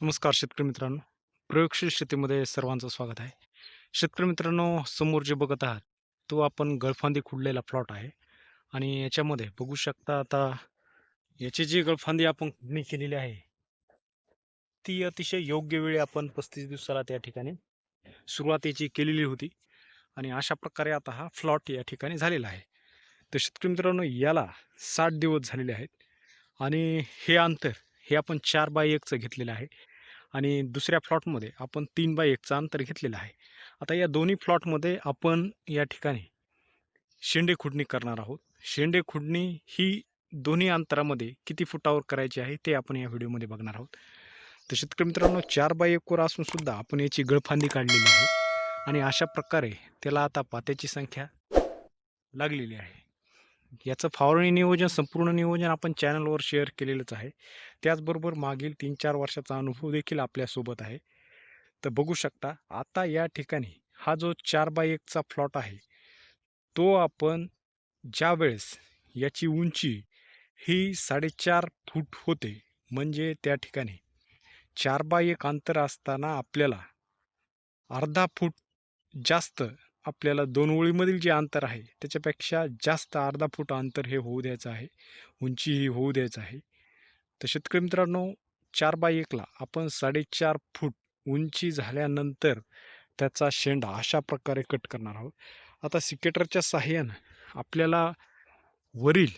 नमस्कार शेतकरी मित्रांनो. प्रयोगशील शेतीमध्ये सर्वांचं स्वागत आहे. शेतकरी मित्रांनो समोर जे बघत आहात तो आपण गळफांदी खुडलेला प्लॉट आहे. आणि याच्यामध्ये बघू शकता आता याची जी गळफांदी आपण खुडणी केलेली आहे ती अतिशय योग्य वेळी आपण पस्तीस दिवसाला त्या ठिकाणी सुरुवातीची केलेली होती. आणि अशा प्रकारे आता हा फ्लॉट या ठिकाणी झालेला आहे. तर शेतकरी मित्रांनो याला साठ दिवस झालेले आहेत. आणि हे अंतर हे आपण चार बाय एकचं घेतलेलं आहे. आणि दुसऱ्या प्लॉटमध्ये आपण तीन बाय एकचं अंतर घेतलेलं आहे. आता या दोन्ही प्लॉटमध्ये आपण या ठिकाणी शेंडे खुडणी करणार आहोत. शेंडे खुडणी ही दोन्ही अंतरामध्ये किती फुटावर करायची आहे ते आपण या व्हिडिओमध्ये बघणार आहोत. तर शेतकरी मित्रांनो चार बाय एकवर असून सुद्धा आपण याची गळफांदी काढलेली आहे. आणि अशा प्रकारे त्याला आता पात्याची संख्या लागलेली आहे. याचं फवारणी नियोजन संपूर्ण नियोजन आपण चॅनलवर शेअर केलेलंच आहे. त्याचबरोबर मागील तीन चार वर्षाचा अनुभव देखील आपल्यासोबत आहे. तर बघू शकता आता या ठिकाणी हा जो चार बाय एकचा प्लॉट आहे तो आपण ज्या वेळेस याची उंची ही साडेचार फूट होते म्हणजे त्या ठिकाणी चार बाय एक अंतर असताना आपल्याला अर्धा फूट जास्त आपल्याला दोन ओळीमधील जे अंतर आहे त्याच्यापेक्षा जास्त अर्धा फूट अंतर हे होऊ द्यायचं आहे उंची ही होऊ द्यायचं आहे. तर शेतकरी मित्रांनो चार बाय एकला आपण साडेचार फूट उंची झाल्यानंतर त्याचा शेंडा अशा प्रकारे कट करणार आहोत. आता सिकेटरच्या साहाय्यानं आपल्याला वरील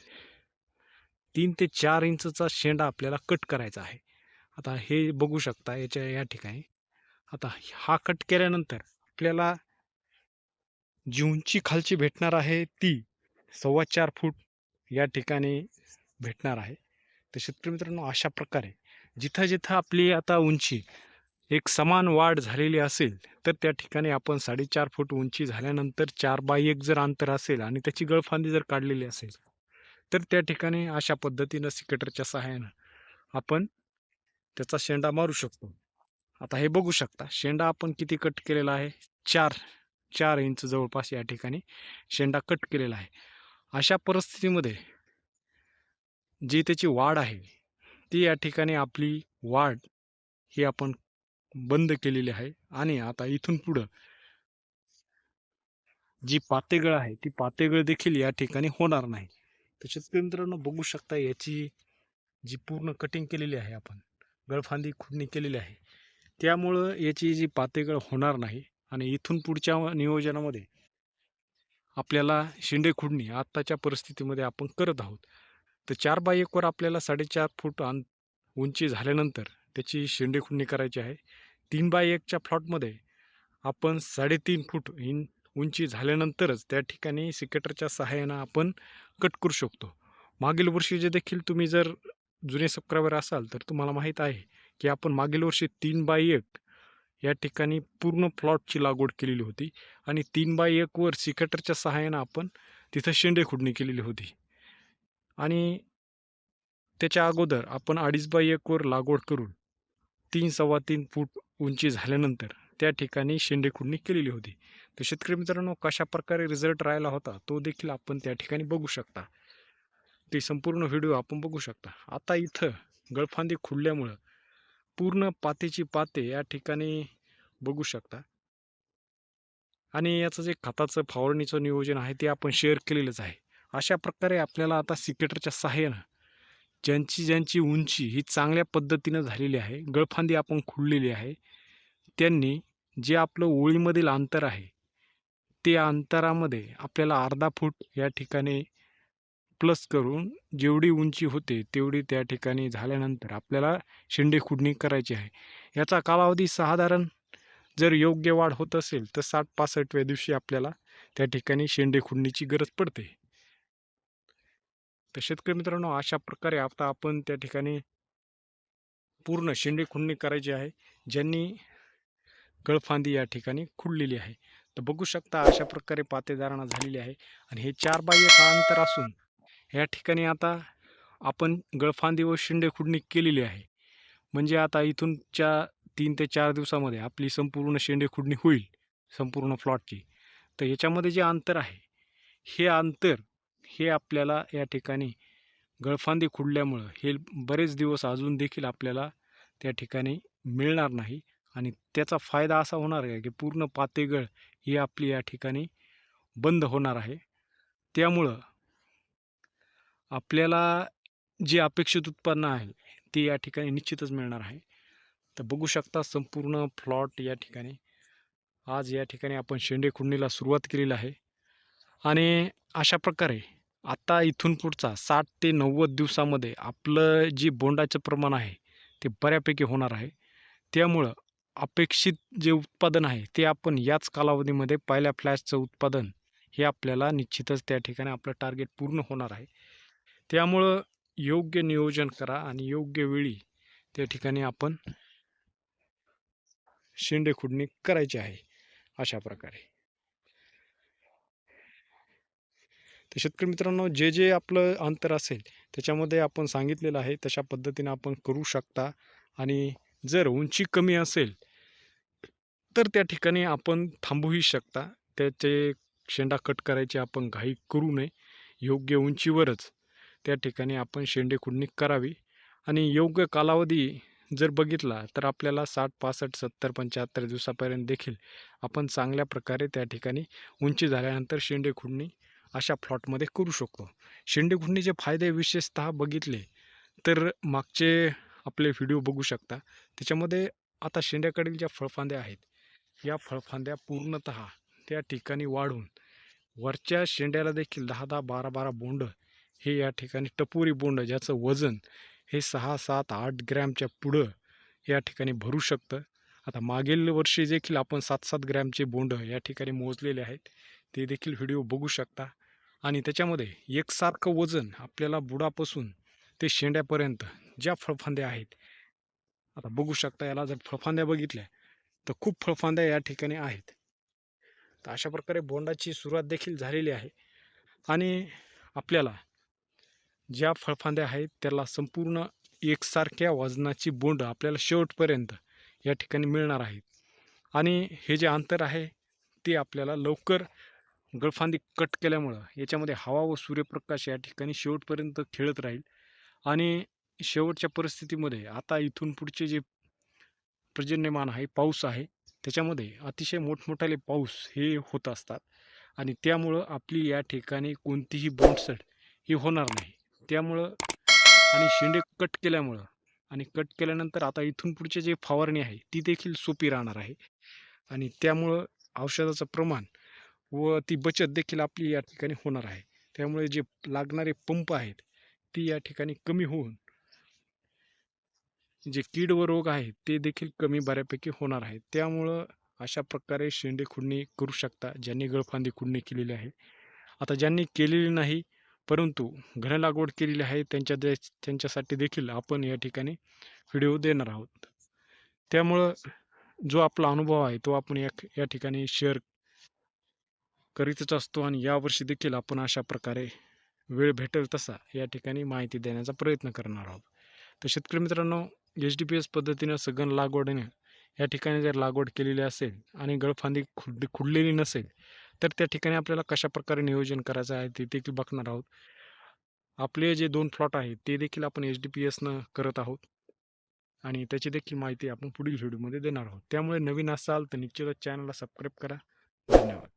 तीन ते चार इंचचा शेंडा आपल्याला कट करायचा आहे. आता हे बघू शकता याच्या या ठिकाणी. आता हा कट केल्यानंतर आपल्याला जी खालची भेटणार आहे ती सव्वा चार फूट या ठिकाणी भेटणार आहे. तर शेतकरी मित्रांनो अशा प्रकारे जिथं जिथं आपली आता उंची एक समान वाढ झालेली असेल तर त्या ठिकाणी आपण साडेचार फूट उंची झाल्यानंतर चार बाय एक जर अंतर असेल आणि त्याची गळफांदी जर काढलेली असेल तर त्या ठिकाणी अशा पद्धतीनं सिकेटरच्या सहाय्यानं आपण त्याचा शेंडा मारू शकतो. आता हे बघू शकता शेंडा आपण किती कट केलेला आहे? चार. चार इंच जवळपास या ठिकाणी शेंडा कट केलेला आहे. अशा परिस्थितीमध्ये जी त्याची वाढ आहे ती या ठिकाणी आपली वाढ ही आपण बंद केलेली आहे आणि आता इथून पुढं जी पातेगळ आहे ती पातेगळ देखील या ठिकाणी होणार नाही. तर शेतकरी मित्रांनो बघू शकता याची जी पूर्ण कटिंग केलेली आहे आपण गळफांदी खुडणी केलेली आहे त्यामुळं याची जी पातेगळ होणार नाही. आणि इथून पुढच्या नियोजनामध्ये आपल्याला शेंडे खुडणी आत्ताच्या परिस्थितीमध्ये आपण करत आहोत. तर चार बाय एकवर आपल्याला साडेचार फूट अं उंची झाल्यानंतर त्याची शेंडे खुडणी करायची आहे. तीन बाय एकच्या फ्लॉटमध्ये आपण साडेतीन फूट इन उंची झाल्यानंतरच त्या ठिकाणी सिकेटरच्या सहाय्यानं आपण कट करू शकतो. मागील वर्षी जे देखील तुम्ही जर जुने सबस्क्रायबर असाल तर तुम्हाला माहीत आहे की आपण मागील वर्षी तीन बाय एक या ठिकाणी पूर्ण प्लॉटची लागवड केलेली होती आणि तीन बाय एकवर सिकेटरच्या सहाय्यानं आपण तिथं शेंडे खुडणी केलेली होती. आणि त्याच्या अगोदर आपण अडीच बाय एकवर लागवड करून तीन सव्वा तीन फूट उंची झाल्यानंतर त्या ठिकाणी शेंडे खुडणी केलेली होती. तर शेतकरी मित्रांनो कशा प्रकारे रिझल्ट राहिला होता तो देखील आपण त्या ठिकाणी बघू शकता. ते संपूर्ण व्हिडिओ आपण बघू शकता. आता इथं गळफांदी खुडल्यामुळं पूर्ण पातेची पाते या ठिकाणी बघू शकता. आणि याचं जे खताचं फवारणीचं नियोजन आहे ते आपण शेअर केलेलंच आहे. अशा प्रकारे आपल्याला आता सिकेटरच्या सहाय्यानं ज्यांची ज्यांची उंची ही चांगल्या पद्धतीनं झालेली आहे गळफांदी आपण खुडलेली आहे त्यांनी जे आपलं ओळीमधील अंतर आहे ते अंतरामध्ये आपल्याला अर्धा फूट या ठिकाणी प्लस करून जेवढी उंची होते तेवढी त्या ठिकाणी झाल्यानंतर आपल्याला शेंडे खुडणी करायची आहे. याचा कालावधी साधारण जर योग्य वाढ होत असेल तर साठ पासष्टव्या दिवशी आपल्याला त्या ठिकाणी शेंडे खुडणीची गरज पडते. तर शेतकरी मित्रांनो अशा प्रकारे आता आपण त्या ठिकाणी पूर्ण शेंडे खुडणी करायची आहे ज्यांनी गळफांदी या ठिकाणी खुडलेली आहे. तर बघू शकता अशा प्रकारे पातेदारणा झालेली आहे आणि हे चार बाय एक अंतर असून या ठिकाणी आता आपण गळफांदी व शेंडे खुडणी केलेली आहे. म्हणजे आता इथूनच्या तीन ते चार दिवसामध्ये आपली संपूर्ण शेंडे खुडणी होईल संपूर्ण प्लॉटची. तर याच्यामध्ये जे अंतर आहे हे अंतर हे आपल्याला या ठिकाणी गळफांदी खुडल्यामुळं हे बरेच दिवस अजून देखील आपल्याला त्या ठिकाणी मिळणार नाही आणि त्याचा फायदा असा होणार आहे की पूर्ण पातेगळ ही आपली या ठिकाणी बंद होणार आहे. त्यामुळं आपल्याला जे अपेक्षित उत्पन्न आहे ते या ठिकाणी निश्चितच मिळणार आहे. तर बघू शकता संपूर्ण प्लॉट या ठिकाणी. आज या ठिकाणी आपण शेंडे खुडणीला सुरुवात केलेली आहे. आणि अशा प्रकारे आता इथून पुढचा साठ ते नव्वद दिवसामध्ये आपलं जे बोंडाचं प्रमाण आहे ते बऱ्यापैकी होणार आहे. त्यामुळं अपेक्षित जे उत्पादन आहे ते आपण याच कालावधीमध्ये पहिल्या फ्लॅशचं उत्पादन हे आपल्याला निश्चितच त्या ठिकाणी आपलं टार्गेट पूर्ण होणार आहे. त्यामुळं योग्य नियोजन करा आणि योग्य वेळी त्या ठिकाणी आपण शेंडे खुडणी करायची आहे अशा प्रकारे. तर शेतकरी मित्रांनो जे जे आपलं अंतर असेल त्याच्यामध्ये आपण सांगितलेलं आहे तशा पद्धतीने आपण करू शकता. आणि जर उंची कमी असेल तर त्या ठिकाणी आपण थांबूही शकता. त्याचे शेंडा कट करायची आपण घाई करू नये. योग्य उंचीवरच त्या ठिकाणी आपण शेंडे खुडणी करावी. आणि योग्य कालावधी जर बघितला तर आपल्याला साठ पासष्ट सत्तर पंच्याहत्तर दिवसापर्यंत देखील आपण चांगल्या प्रकारे त्या ठिकाणी उंची झाल्यानंतर शेंडे खुडणी अशा प्लॉटमध्ये करू शकतो. शेंडे खुडणीचे फायदे विशेषतः बघितले तर मागचे आपले व्हिडिओ बघू शकता. त्याच्यामध्ये आता शेंड्याकडील ज्या फळफांद्या आहेत या फळफांद्या पूर्णत त्या ठिकाणी वाढून वरच्या शेंड्याला देखील दहा दहा बारा बारा बोंड हे या ठिकाणी टपोरी बोंड ज्याचं वजन हे सहा सात आठ ग्रॅमच्या पुढं या ठिकाणी भरू शकतं. आता मागील वर्षी देखील आपण सात सात ग्रॅमचे बोंड या ठिकाणी मोजलेले आहेत. ते देखील व्हिडिओ बघू शकता. आणि त्याच्यामध्ये एकसारखं वजन आपल्याला बुडापासून ते शेंड्यापर्यंत ज्या फळफांद्या आहेत आता बघू शकता याला जर फळफांद्या बघितल्या तर खूप फळफांद्या या ठिकाणी आहेत. तर अशा प्रकारे बोंडाची सुरुवात देखील झालेली आहे. आणि आपल्याला ज्या फळफांद्या आहेत त्याला संपूर्ण एकसारख्या वजनाची बोंड आपल्याला शेवटपर्यंत या ठिकाणी मिळणार आहेत आणि हे जे अंतर आहे ते आपल्याला लवकर गळफांदी कट केल्यामुळं याच्यामध्ये हवा व सूर्यप्रकाश या ठिकाणी शेवटपर्यंत खेळत राहील. आणि शेवटच्या परिस्थितीमध्ये आता इथून पुढचे जे पर्जन्यमान आहे पाऊस आहे त्याच्यामध्ये अतिशय मोठमोठाले पाऊस हे होत असतात. आणि त्यामुळं आपली या ठिकाणी कोणतीही बोंडसड ही होणार नाही. त्यामुळं आणि शेंडे कट केल्यामुळं. आणि कट केल्यानंतर आता इथून पुढचे जे फवारणी आहे ती देखील सोपी राहणार आहे. आणि त्यामुळं औषधाचं प्रमाण व ती बचत देखील आपली या ठिकाणी होणार आहे. त्यामुळे जे लागणारे पंप आहेत ती या ठिकाणी कमी होऊन जे कीड व रोग आहेत ते देखील कमी बऱ्यापैकी होणार आहे. त्यामुळं अशा प्रकारे शेंडे खुडणी करू शकता ज्यांनी गळफांदी खुडणी केलेली आहे. आता ज्यांनी केलेली नाही परंतु घन लागवड केलेली आहे त्यांच्या दे त्यांच्यासाठी देखील आपण या ठिकाणी व्हिडिओ देणार आहोत. त्यामुळं जो आपला अनुभव आहे तो आपण या या ठिकाणी शेअर करीतच असतो आणि यावर्षी देखील आपण अशा प्रकारे वेळ भेटेल तसा या ठिकाणी माहिती देण्याचा प्रयत्न करणार आहोत. तर शेतकरी मित्रांनो एच डी पी एस पद्धतीनं सगन लागवडीने या ठिकाणी जर लागवड केलेली असेल आणि गळफांदी खुड खुडलेली नसेल तर त्या ठिकाणी आपल्याला कशा प्रकारे नियोजन करायचं आहे ते देखील बघणार आहोत. आपले जे दोन प्लॉट आहेत ते देखील आपण एच डी पी एसनं करत आहोत. आणि त्याची देखील माहिती आपण पुढील व्हिडिओमध्ये देणार आहोत. त्यामुळे नवीन असाल तर निश्चितच चॅनलला सबस्क्राईब करा. धन्यवाद.